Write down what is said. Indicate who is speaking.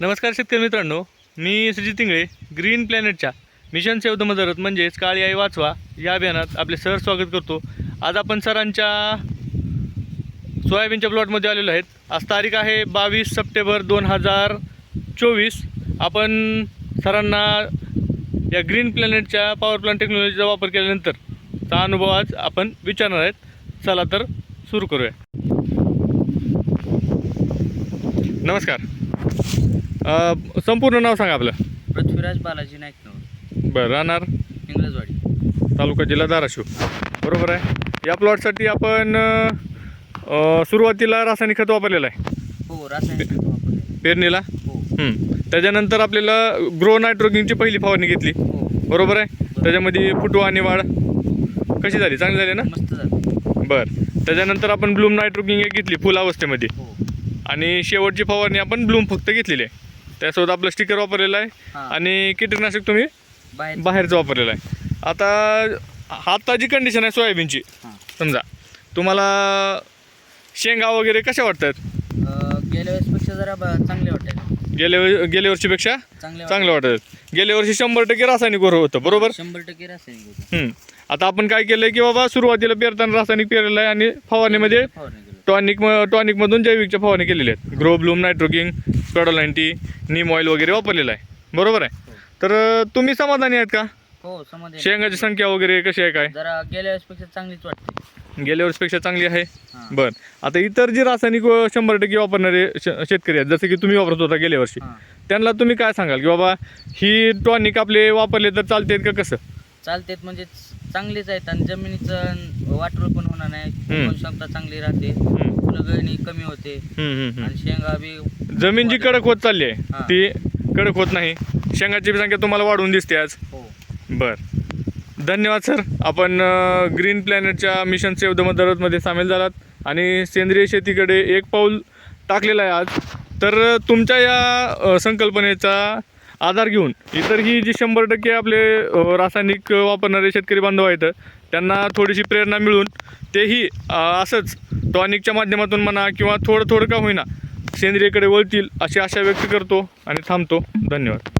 Speaker 1: नमस्कार शेतकरी मित्रांनो मी सुजित तिंगळे ग्रीन प्लॅनेटच्या मिशन सेव द मदरत म्हणजेच काळी आई वाचवा या अभियानात आपले सर स्वागत करतो. आज आपण सरांच्या सोयाबीनच्या प्लॉटमध्ये आलेलो आहेत. आज तारीख आहे बावीस सप्टेंबर दोन हजार चोवीस. आपण सरांना या ग्रीन प्लॅनेटच्या पॉवर प्लांट टेक्नॉलॉजीचा वापर केल्यानंतर चा अनुभव आज आपण विचारणार आहेत. चला तर सुरू करूया. नमस्कार. अ, संपूर्ण नाव सांगा आपलं.
Speaker 2: पृथ्वीराज बालाजी नाईकनवर.
Speaker 1: बरं राहणार?
Speaker 2: इंग्रजवाडी.
Speaker 1: तालुका जिल्हा धाराशिव. बरोबर आहे. या प्लॉटसाठी आपण अ, सुरुवातीला रासायनिक खत वापरलेलं आहे.
Speaker 2: हो रासायनिक खत वापरले
Speaker 1: पेरणीला?
Speaker 2: हो.
Speaker 1: हं. त्याच्यानंतर आपल्याला ग्रो नायट्रोकिंगची पहिली फवारणी घेतली.
Speaker 2: हो.
Speaker 1: बरोबर आहे? त्याच्यामध्ये फुटवा आणि वाढ कशी झाली? चांगली झाली ना?
Speaker 2: मस्त झालं.
Speaker 1: बरं. त्याच्यानंतर आपण ब्लूम नायट्रोकिंग एक घेतली फुल अवस्थेमध्ये.
Speaker 2: हो.
Speaker 1: आणि शेवटची फवारणी आपण ब्लूम फक्त घेतलेली आहे. त्यासोबत आपलं स्टिकर वापरलेलं आहे. आणि कीटकनाशक तुम्ही
Speaker 2: बाहेर
Speaker 1: बाहेरचं वापरलेलं आहे. आता आता जी कंडिशन आहे सोयाबीनची समजा तुम्हाला शेंगा वगैरे कशा वाटतात?
Speaker 2: गेल्या वेळेसपेक्षा जरा चांगले वाटते
Speaker 1: गेल्या गेल्या वर्षीपेक्षा
Speaker 2: चांगले
Speaker 1: वाटतात गेल्या वर्षी शंभर टक्के रासायनिक वर होतं बरोबर?
Speaker 2: शंभर टक्के रासायनिक.
Speaker 1: आता आपण काय केलंय की बाबा सुरुवातीला पेरताना रासायनिक पेरलेलं आहे आणि फवारणीमध्ये टॉनिक टॉनिकमधून जैविकच्या फवारणी केलेल्या आहेत. ग्रो ब्लूम नायट्रोकिंग स्पेडोलायन्टी नीम ऑइल वगैरे वापरलेलं आहे. बरोबर आहे?
Speaker 2: हो.
Speaker 1: तर तुम्ही समाधानी आहेत का?
Speaker 2: हो समाधान
Speaker 1: शेंगाची संख्या वगैरे कशी आहे काय?
Speaker 2: जरा गेल्या वेळेसपेक्षा चांगलीच वाटते.
Speaker 1: गेल्या वर्षीपेक्षा चांगली आहे? बर. आता इतर जे रासायनिक शंभर टक्के वापरणारे शेतकरी आहेत जसे की तुम्ही वापरत होता गेल्या वर्षी. त्यांना तुम्ही काय सांगाल की बाबा ही टॉनिक आपले वापरले तर चालतेत का कसं?
Speaker 2: चालतेत म्हणजे चांगलीच आहेत आणि जमिनीचं वाटोळ पण होणार नाही. क्षमता चांगली राहते. गळणी कमी होते.
Speaker 1: हम्म, हम्म, हम्म.
Speaker 2: आणि शेंगा बी
Speaker 1: जमीन जी कडक होत चालली आहे
Speaker 2: हां.
Speaker 1: ती कडक होत नाही. शेंगाची संख्या तुम्हाला वाढवून दिसते आज.
Speaker 2: हो.
Speaker 1: बर. धन्यवाद सर. आपण अ, ग्रीन प्लॅनेटच्या मिशन सेव द मदरमध्ये सामील झालात. आणि सेंद्रिय शेतीकडे एक पाऊल टाकलेलं आहे आज. तर अ, तुमच्या या अ, संकल्पनेचा आधार घेऊन इतरही जी शंभर टक्के आपले अ, रासायनिक वापरणारे शेतकरी बांधव आहेत त्यांना थोडीशी प्रेरणा मिळून तेही अ, असंच टॉनिकच्या माध्यमातून म्हणा किंवा थोडं थोडं का होईना सेंद्रियकडे वळतील अशी आशा व्यक्त करतो आणि थांबतो. धन्यवाद.